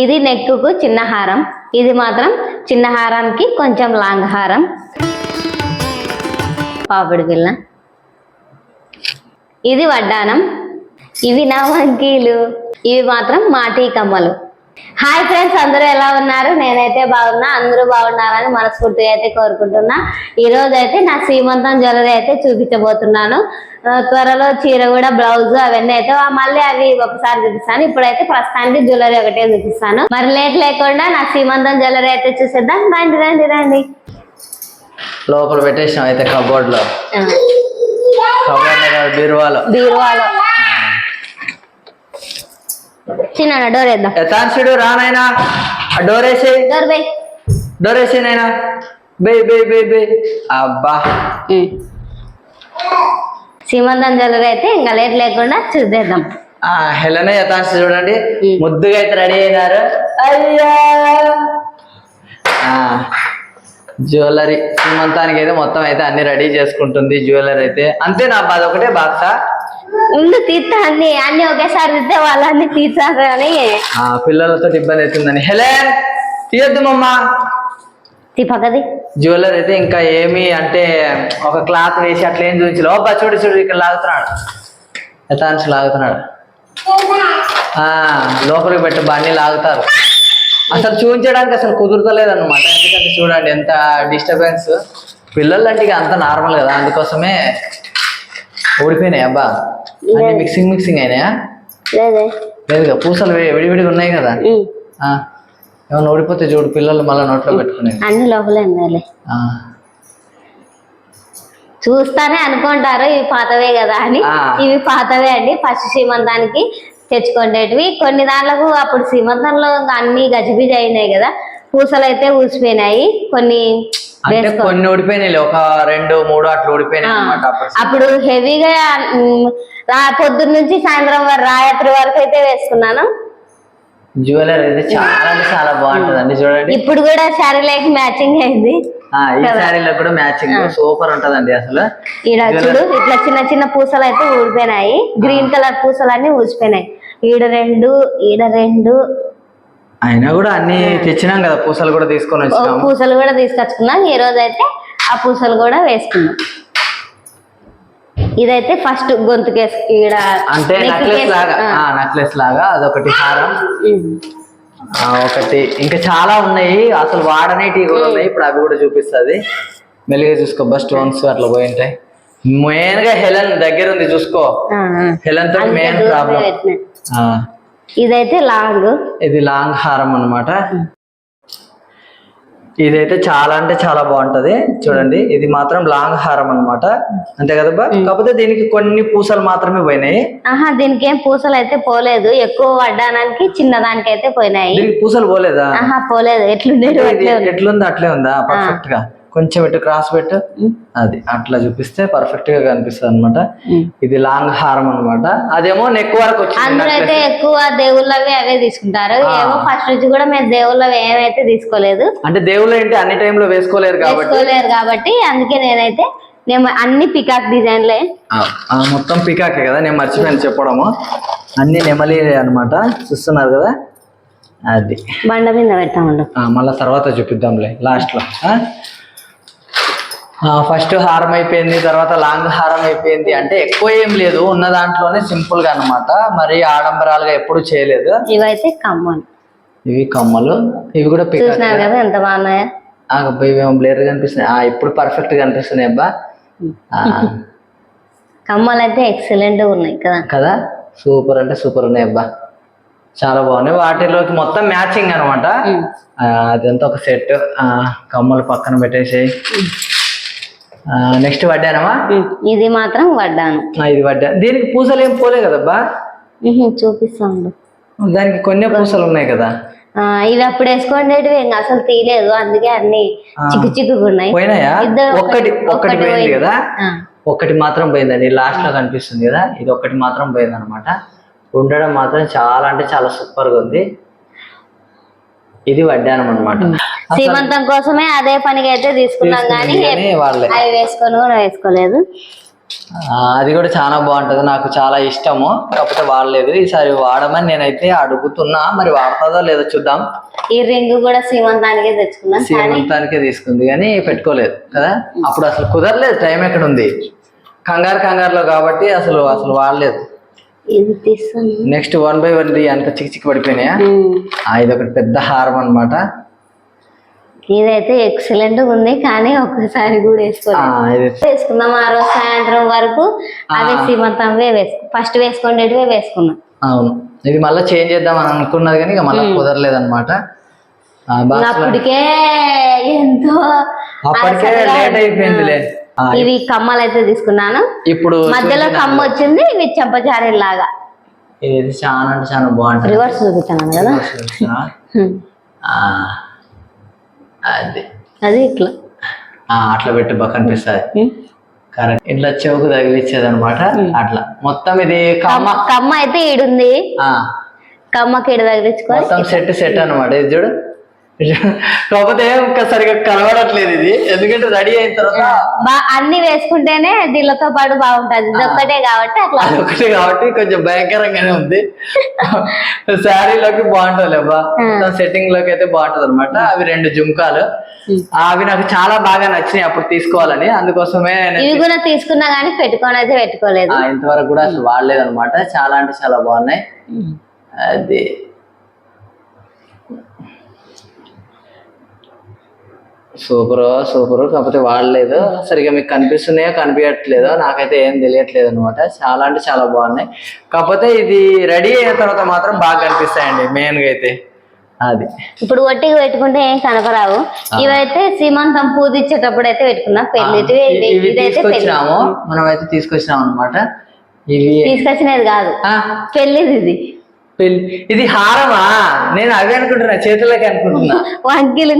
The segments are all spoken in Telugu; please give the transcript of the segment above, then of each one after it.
ఇది నెక్కుకు చిన్న హారం. ఇది మాత్రం చిన్న హారానికి కొంచెం లాంగ్ హారం. పాపిడి పిల్ల. ఇది వడ్డానం. ఇవి నా వంకీలు. ఇవి మాత్రం మాటీ కమ్మలు. హాయ్ ఫ్రెండ్స్ అందరూ ఎలా ఉన్నారు? నేనైతే బాగున్నా అందరూ బాగున్నారని మనస్ఫూర్తిగా అయితే కోరుకుంటున్నా. ఈ రోజు అయితే నా శ్రీమంతం జ్యువెలరీ అయితే చూపించబోతున్నాను. త్వరలో చీర కూడా బ్లౌజ్ అవన్నీ అయితే ఆ, మళ్ళీ అవి ఒకసారి చూపిస్తాను. ఇప్పుడైతే ప్రస్తుతానికి జ్యువెలరీ ఒకటే చూపిస్తాను. మరి లేట్ లేకుండా నా శ్రీమంతం జ్యువెలరీ అయితే చూసేద్దాం. రండి రండి రండి. లోపల పెట్టేసాం అయితే కబోర్డ్లో. కబోర్డ్ బీరువాలో. బీరువాలో. చిన్న డోర్ వేద్దాం. యథాంశుడు రానైనా డోర్ వేసి. డోర్ బై డోర్ వేసి నైనా బే బే బే బే అబ్బా. సీమంతం జ్యువెలరీ అయితే ఇంకా లేట్ లేకుండా చూసేద్దాం. ఆ హెలన యథాంశ చూడండి. ముద్దుగా అయితే రెడీ అయినారు. అయ్యా. ఆ, జ్యువెలరీ. శ్రీమంతానికి అయితే మొత్తం అయితే అన్ని రెడీ చేసుకుంటుంది జ్యువెలరీ అయితే. అంతే నా బాధ ఒకటే బాక్సా ముందు తీస్తా అన్ని అన్ని ఒకేసారి తీస్తే వాళ్ళన్ని ఆ పిల్లలతో ఇబ్బంది అవుతుందని. హెలెన్ తీయొద్దు మమ్మ తీ పక్కది. జ్యువెలరీ అయితే ఇంకా ఏమి అంటే ఒక క్లాత్ వేసి అట్లా ఏం చూపించలేదు ఓ చూడు చూడు ఇక్కడ లాగుతున్నాడు. యథాంశ లాగుతున్నాడు. లోపలికి పెట్టి బండి లాగుతారు. అసలు చూపించడానికి అసలు కుదురుతలేదు అనమాట ఎందుకంటే చూడండి ఎంత డిస్టర్బెన్స్. పిల్లలు అంటే అంత నార్మల్ కదా అందుకోసమే ఊడిపోయినాయి అబ్బా? అన్ని మిక్సింగ్ మిక్సింగ్ అయినాయా? లేదే. లేదుగా పూసలు విడివిడిగా ఉన్నాయి కదా? ఆ, ఏమన్నా ఊడిపోతే చూడు పిల్లలు మళ్ళీ నోట్లో పెట్టుకునేది అన్ని లోపలే. చూస్తానే అనుకుంటారు ఇవి పాతవే కదా అని. ఇవి పాతవే అండి ఫస్ట్ సీమంతానికి తెచ్చుకునేటివి కొన్ని దాంట్లకు అప్పుడు సీమంతంలో అన్ని గజిబిజి అయినాయి కదా. పూసలు అయితే ఊసిపోయినాయి. కొన్ని అంటే కొన్ని ఊడిపోయినాయి ఒక రెండు మూడు అట్లా ఊడిపోయినాయి అనమాట అప్పుడు హెవీగా రా పొద్దున్న నుంచి సాయంత్రం వరకు రాత్రి వరకు అయితే వేసుకున్నాను. జ్యువెలరీ అయితే చాలా చాలా బాగుంటది అండి చూడండి. ఇప్పుడు కూడా శారీలోకి మ్యాచింగ్ అయింది. ఈ శారీలో కూడా మ్యాచింగ్ సూపర్ ఉంటదండి అసలు. ఈడ చూడు ఇట్లా చిన్న చిన్న పూసలు అయితే ఊడిపోయినాయి గ్రీన్ కలర్ పూసలు అన్ని ఊసిపోయినాయి. ఈడ రెండు ఈడ రెండు అయినా కూడా అన్ని తెచ్చినాం కదా పూసలు కూడా తీసుకొని ఓ వచ్చినాము. పూసలు కూడా తీసుకొచ్చుకున్నాం. ఈ రోజు అయితే ఆ పూసలు కూడా వేసుకున్నాం. ఇదైతే ఫస్ట్ గొంతుకేసు ఈడ అంటే నెక్లెస్ లాగా. నెక్లెస్ లాగా అదొకటి హారం. ఒకటి. ఇంకా చాలా ఉన్నాయి. అసలు వాడనేటివి కూడా ఉన్నాయి. ఇప్పుడు అవి కూడా చూపిస్తుంది. మెల్లిగా చూసుకో బస్ స్టోన్స్ అట్లా పోయి ఉంటాయి. మెయిన్గా హెలెన్ దగ్గర ఉంది చూసుకో. హెలెన్తో మెయిన్ ప్రాబ్లం. ఇదైతే లాంగ్. ఇది లాంగ్ హారం అన్నమాట. ఇదైతే చాలా అంటే చాలా బాగుంటది. చూడండి ఇది మాత్రం లాంగ్ హారం అన్నమాట. అంతే కదా బా కాకపోతే దీనికి కొన్ని పూసలు మాత్రమే పోయినాయి. ఆహా దీనికి ఏం పూసలు అయితే పోలేదు. ఎక్కువ వడ్డానానికి చిన్నదానికి అయితే పోయినాయి. దీనికి పూసలు పోలేదా? ఆహా పోలేదు. ఉంది. ఎట్లుంది అట్లే ఉందా? పర్ఫెక్ట్గా కొంచెం ఇటు క్రాస్ పెట్టు. అది అట్లా చూపిస్తే పర్ఫెక్ట్గా కనిపిస్తుంది అనమాట. ఇది లాంగ్ హారం అన్నమాట. అదేమో నెక్ వరకు వచ్చింది అయితే ఎక్కువ దేవుళ్ళవి అవే తీసుకుంటారు. ఏమో ఫస్ట్ నుంచి కూడా మేము దేవుళ్ళవి ఏమైతే తీసుకోలేదు. అంటే దేవుళ్ళు ఏంటి అన్ని టైంలో వేసుకోలేరు కాబట్టి? తీసుకోలేరు కాబట్టి అందుకే నేనైతే నేను అన్ని పికాక్ డిజైన్లే మొత్తం పికాకే కదా? నేను మర్చిపోయాను చెప్పడము. అన్ని నెమలి అన్నమాట. చూస్తున్నారు కదా? అది. బండ మీద పెట్టామండు ఆ, మళ్ళా తర్వాత చూపిద్దాంలే. లాస్ట్లో ఫస్ట్ హారం అయిపోయింది తర్వాత లాంగ్ హారం అయిపోయింది అంటే ఎక్కువ ఏం లేదు ఉన్న దాంట్లోనే సింపుల్గా అన్నమాట. మరి ఆడంబరాలుగా ఎప్పుడు చేయలేదు. ఇవైతే కమ్మలు. ఇవి కమ్మలు. ఇవి కూడా చూసినారు కదా ఎంత బాగున్నాయా? ఇవేమో బ్లేర్ కనిపిస్తున్నాయి. ఆ, ఇప్పుడు పర్ఫెక్ట్ కనిపిస్తున్నాయి అబ్బా. కమ్మలు అయితే ఎక్సలెంట్ ఉన్నాయి కదా. కదా? సూపర్ అంటే సూపర్ ఉన్నాయి అబ్బా. చాలా బాగున్నాయి. వాటిలోకి మొత్తం మ్యాచింగ్ అనమాట. అదంతా ఒక సెట్ కమ్మలు పక్కన పెట్టేసేయి. నెక్స్ట్ వడ్డానమా. ఇది మాత్రం వడ్డాను. ఇది వడ్డా. దీనికి పూసలు ఏం పోలే కదబ్బా? చూపిస్తాను దానికి కొన్ని పూసలు ఉన్నాయి కదా? ఇవి అప్పుడు వేసుకోండేటివి ఇంకా అసలు తీయలేదు. అందుకే అన్ని చిక్కు చిక్కుగా ఉన్నాయి. ఒక్కటి ఒక్కటి పోయింది కదా? ఒకటి మాత్రం పోయిందండి. లాస్ట్లో కనిపిస్తుంది కదా? ఇది ఒకటి మాత్రం పోయింది అనమాట ఉండడం మాత్రం చాలా అంటే చాలా సూపర్గా ఉంది. ఇది వడ్డానం అనమాట సీమంతం కోసమే అదే పనిగా అయితే తీసుకున్నాం. కానీ అవి వేసుకొని కూడా వేసుకోలేదు. అది కూడా చాలా బాగుంటది. నాకు చాలా ఇష్టము. కాకపోతే వాడలేదు. ఈసారి వాడమని నేనైతే అడుగుతున్నా. మరి వాడుతుందో లేదో చూద్దాం. ఈ రింగ్ కూడా సీమంతానికే తెచ్చుకున్నాం కానీ సీమంతానికే తీసుకుంది కానీ పెట్టుకోలేదు కదా. అప్పుడు అసలు కుదరలేదు. టైం ఎక్కడ ఉంది? కంగారు కంగారులో కాబట్టి అసలు అసలు వాడలేదు. నెక్స్ట్ వన్ బై వన్ అంత చిక్కి చిక్కి పడిపోయినాయా. ఆ, ఇది ఒకటి పెద్ద హారం అన్నమాట. ఇదైతే ఎక్సలెంట్ ఉంది కానీ ఒక్కసారి కూడా వేసుకోలేదు. ఇది. వేసుకున్నాం ఆ రోజు సాయంత్రం వరకు అవే సీమంతంవే వేసుకు ఫస్ట్ వేసుకునేటివే వేసుకున్నాం. అవును. ఇది మళ్ళీ చేంజ్ చేద్దాం అని అనుకున్నది కానీ ఇక మళ్ళీ కుదరలేదు అనమాట అప్పటికే ఎంతో అప్పటికే లేట్ అయిపోయిందిలే. ఆ, ఇవి కమ్మలు అయితే తీసుకున్నాను. ఇప్పుడు మధ్యలో కమ్మ వచ్చింది ఇవి చెంపచారి లాగా ఇది చాలా అంటే చాలా బాగుంటుంది. రివర్స్ చూపిస్తాను కదా. అది. అది ఇట్లా. అట్లా పెట్టి బాగా కనిపిస్తుంది. కరెక్ట్. ఇట్లా చెవుకు తగిలిచ్చేది అనమాట అట్లా. మొత్తం ఇది కమ్మ. కమ్మ అయితే ఈడుంది. ఆ, కమ్మకి ఈడు తగిలించుకొని మొత్తం సెట్ సెట్ అనమాట ఇది చూడు. కాకపోతే ఇంకా సరిగా కనబడట్లేదు ఇది. ఎందుకంటే రెడీ అయిన తర్వాత అన్ని వేసుకుంటేనే దీళ్ళతో పాటు బాగుంటది. ఒక్కటే కాబట్టి అట్లా. ఒకటి కాబట్టి కొంచెం భయంకరంగానే ఉంది. శారీలోకి బాగుంటుంది అబ్బా. సెట్టింగ్లోకి అయితే బాగుంటది అనమాట అవి రెండు జుంకాలు. అవి నాకు చాలా బాగా నచ్చినాయి అప్పుడు తీసుకోవాలని. అందుకోసమే నేను ఇవి కూడా తీసుకున్నా గానీ పెట్టుకొని అయితే పెట్టుకోలేదు. ఇంతవరకు కూడా అసలు వాడలేదు అనమాట చాలా అంటే చాలా బాగున్నాయి. అది. Super super. కాకపోతే వాడలేదు. సరిగా మీకు కనిపిస్తున్నాయో కనిపించట్లేదో? నాకైతే ఏం తెలియట్లేదు అనమాట చాలా అంటే చాలా బాగున్నాయి. కాకపోతే ఇది రెడీ అయిన తర్వాత మాత్రం బాగా కనిపిస్తాయండి మెయిన్గా అయితే. అది. ఇప్పుడు ఒట్టిగా పెట్టుకుంటే ఏం కనపరావు. ఇవైతే సీమంతం పూజించేటప్పుడు అయితే పెట్టుకున్నా ఇదైతే పెళ్ళి తీసుకొచ్చినాము. మనం అయితే తీసుకొచ్చినాము అనమాట తీసుకొచ్చినది కాదు. పెళ్ళిది ఇది. పెళ్ళి. ఇది హారమా? నేను అవి అనుకుంటున్నా చేతులకి అనుకుంటున్నా. వంకిలు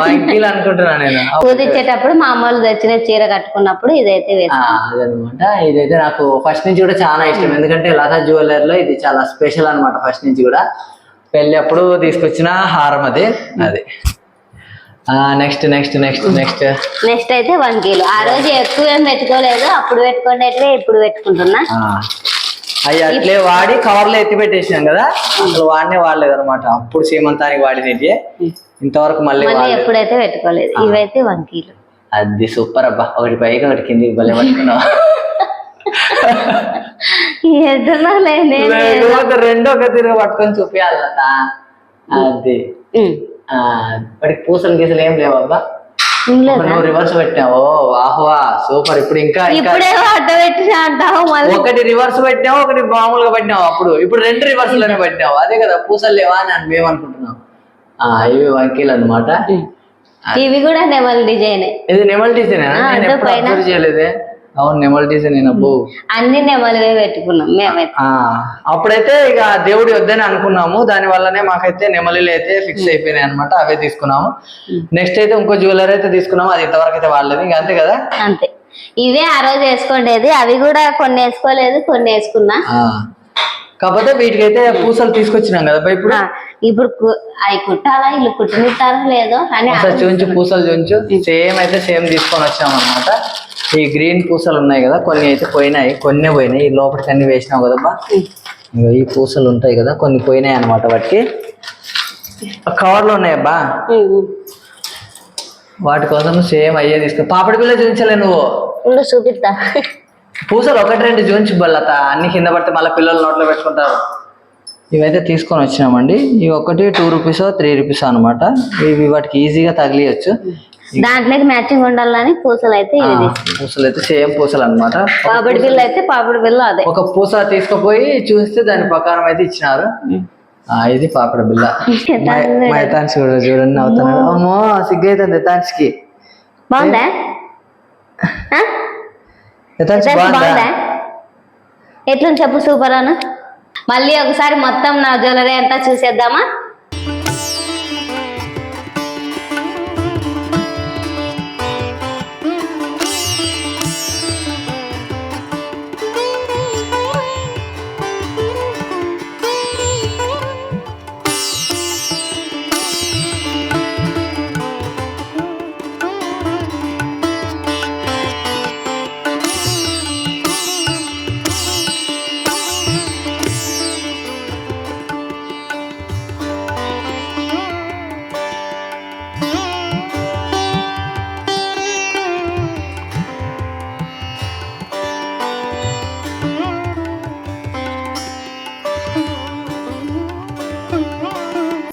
వాంకీలు అనుకుంటున్నా నేను. పూజించేటప్పుడు మా అమ్మలు తెచ్చిన చీర కట్టుకున్నప్పుడు ఇదైతే అదనమాట. ఇదైతే నాకు ఫస్ట్ నుంచి కూడా చాలా ఇష్టం. ఎందుకంటే లతా జ్యువెలర్లో ఇది చాలా స్పెషల్ అన్నమాట ఫస్ట్ నుంచి కూడా. పెళ్ళి అప్పుడు తీసుకొచ్చిన హారం అది అది. Next next next next. Next అయితే వంకీలు. ఆ రోజు ఎక్కువ ఏం పెట్టుకోలేదు. అప్పుడు పెట్టుకునేటివే ఇప్పుడు పెట్టుకుంటున్నా. అవి అట్లే వాడి కవర్లో ఎత్తి పెట్టేసినాం కదా అసలు వాడినే వాడలేదు అనమాట అప్పుడు సీమంతానికి వాడినవి ఇంతవరకు మళ్ళీ ఎప్పుడైతే పెట్టుకోలేదు. ఇవైతే వంకీలు అది సూపర్ అబ్బా. ఒకటి పైకి ఒకటి కిందికి భలే పట్టుకున్నావు. రెండో ఒక తిరిగి పట్టుకొని చూపించాలి అది. వాడికి పూసలు గీసలు ఏం లేవబ్బా? నువ్వు రివర్స్ పెట్టావు. వాహ్వా సూపర్. ఇప్పుడు ఇంకా ఇప్పుడే అడ్డ పెట్టినా అంటావు ఒకటి రివర్స్ పెట్టావు ఒకటి మామూలుగా పెట్టినావు అప్పుడు. ఇప్పుడు రెండు రివర్స్లోనే పెట్టావు. అదే కదా పూసలు లేవా అని మేము అనుకుంటున్నాం. ఆ ఇవి వంకీలు అనమాట ఇవి కూడా నెమల్ డిజైన్. ఇది నెమల్ డిజైన్? చేయలేదే. అవును నెమల్ నేను అబ్బో. అన్ని నెమలివే పెట్టుకున్నాం మేమైతే. అప్పుడైతే ఇక దేవుడి వద్దని అనుకున్నాము. దాని వల్లనే మాకైతే నెమలిలు అయితే ఫిక్స్ అయిపోయినాయి అనమాట అవే తీసుకున్నాము. నెక్స్ట్ అయితే ఇంకో జ్యువెలరీ అయితే తీసుకున్నాము అది ఇంతవరకు అయితే వాడలేదు ఇంకా అంతే కదా? అంతే. ఇవే ఆ రోజు వేసుకోండేది అవి కూడా కొన్ని వేసుకోలేదు కొన్ని వేసుకున్నా. కాకపోతే వీటికైతే పూసలు తీసుకొచ్చినాం కదా ఇప్పుడు? ఇప్పుడు అవి కుట్టాలా ఇల్లు కుట్టనిస్తారో లేదో అని చూంచు పూసలు చూంచు సేమ్ అయితే సేమ్ తీసుకొని వచ్చాం అనమాట ఈ గ్రీన్ పూసలు ఉన్నాయి కదా కొన్ని అయితే పోయినాయి కొన్ని పోయినాయి. ఈ లోపలికి అన్ని వేసినావు కదా బా ఇగో ఈ పూసలు ఉంటాయి కదా కొన్ని పోయినాయి అనమాట వాటికి. కవర్లు ఉన్నాయబ్బా. వాటి కోసం సేమ్ అయ్యే తీసుకో పాపడి పిల్ల చూపించలే నువ్వు. చూపిస్తా. పూసలు ఒకటి రెండు చూపించు బల్లత. అన్ని కింద పడితే మళ్ళీ పిల్లలు నోట్లో పెట్టుకుంటారు. ఇవైతే తీసుకొని వచ్చినామండి. ఇవి ఒకటి టూ రూపీస్ త్రీ రూపీస్ అనమాట ఇవి వాటికి ఈజీగా తగిలియచ్చు. దాంట్లోకి మ్యాచింగ్ ఉండాలని పూసలు అయితే. పూసలు అయితే సేమ్ పూసలు అనమాట పాపిడి బిల్ల అయితే పాపిడి బిల్ల అదే. ఒక పూస తీసుకుపోయి చూస్తే దాని ప్రకారం అయితే ఇచ్చినారు. ఆ, ఇది పాపడ బిల్ల. మైతాన్స్ కూడా చూడండి అవుతున్నాడు అమ్మో. సిగ్గైతుంది తాన్స్కి బాగుందా? బాగుందా? ఎట్లుంది చెప్పు సూపర్ అను. మళ్ళీ ఒకసారి మొత్తం నా జ్యువెలరీ అంతా చూసేద్దామా?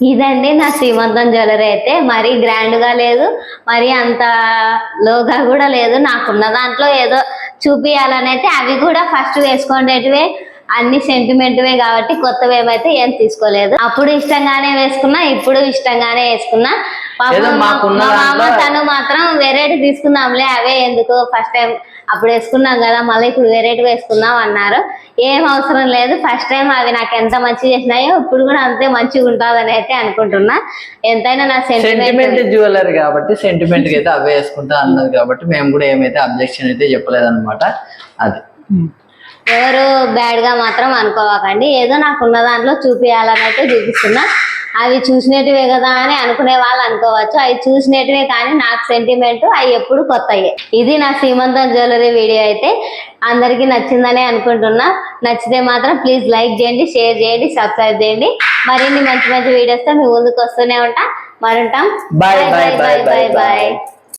ఇదండి నా శ్రీమంతం జ్యువెలరీ అయితే. మరీ గ్రాండ్గా లేదు మరి అంత లోగా కూడా లేదు. నాకున్న దాంట్లో ఏదో చూపియాలని అయితే అవి కూడా ఫస్ట్ వేసుకునేటివే అన్ని సెంటిమెంట్వే కాబట్టి కొత్తవి ఏమైతే ఏం తీసుకోలేదు. అప్పుడు ఇష్టంగానే వేసుకున్నా ఇప్పుడు ఇష్టంగానే వేసుకున్నా. మా మామ తను మాత్రం వెరైటీ తీసుకుందాంలే అవే ఎందుకు? ఫస్ట్ టైం అప్పుడు వేసుకున్నాం కదా మళ్ళీ ఇప్పుడు వెరైటీ వేసుకుందాం అన్నారు. ఏం అవసరం లేదు ఫస్ట్ టైం అవి నాకు ఎంత మంచి చేసినాయో ఇప్పుడు కూడా అంతే మంచిగా ఉంటుందని అయితే అనుకుంటున్నా. ఎంతైనా నా సెంటిమెంట్ జ్యువెలరీ కాబట్టి సెంటిమెంట్ అయితే అవే వేసుకుంటా అన్నది కాబట్టి మేము కూడా ఏమైతే అబ్జెక్షన్ అయితే చెప్పలేదు అనమాట అది ఎవరు బ్యాడ్గా మాత్రం అనుకోవకండి. ఏదో నాకు ఉన్న దాంట్లో చూపియాలని అయితే చూపిస్తున్నా. అవి చూసినటివే కదా అని అనుకునే వాళ్ళు అనుకోవచ్చు. అవి చూసినటివే కానీ నాకు సెంటిమెంట్ అవి ఎప్పుడు కొత్తయే. ఇది నా సీమంతం జ్యువెలరీ వీడియో అయితే అందరికీ నచ్చిందని అనుకుంటున్నా. నచ్చితే మాత్రం ప్లీజ్ లైక్ చేయండి షేర్ చేయండి సబ్స్క్రైబ్ చేయండి. మరిన్ని మంచి మంచి వీడియోస్తో మీ ముందుకు వస్తూనే ఉంటాం. మరి ఉంటాం Bye, bye, bye, bye, bye. Bye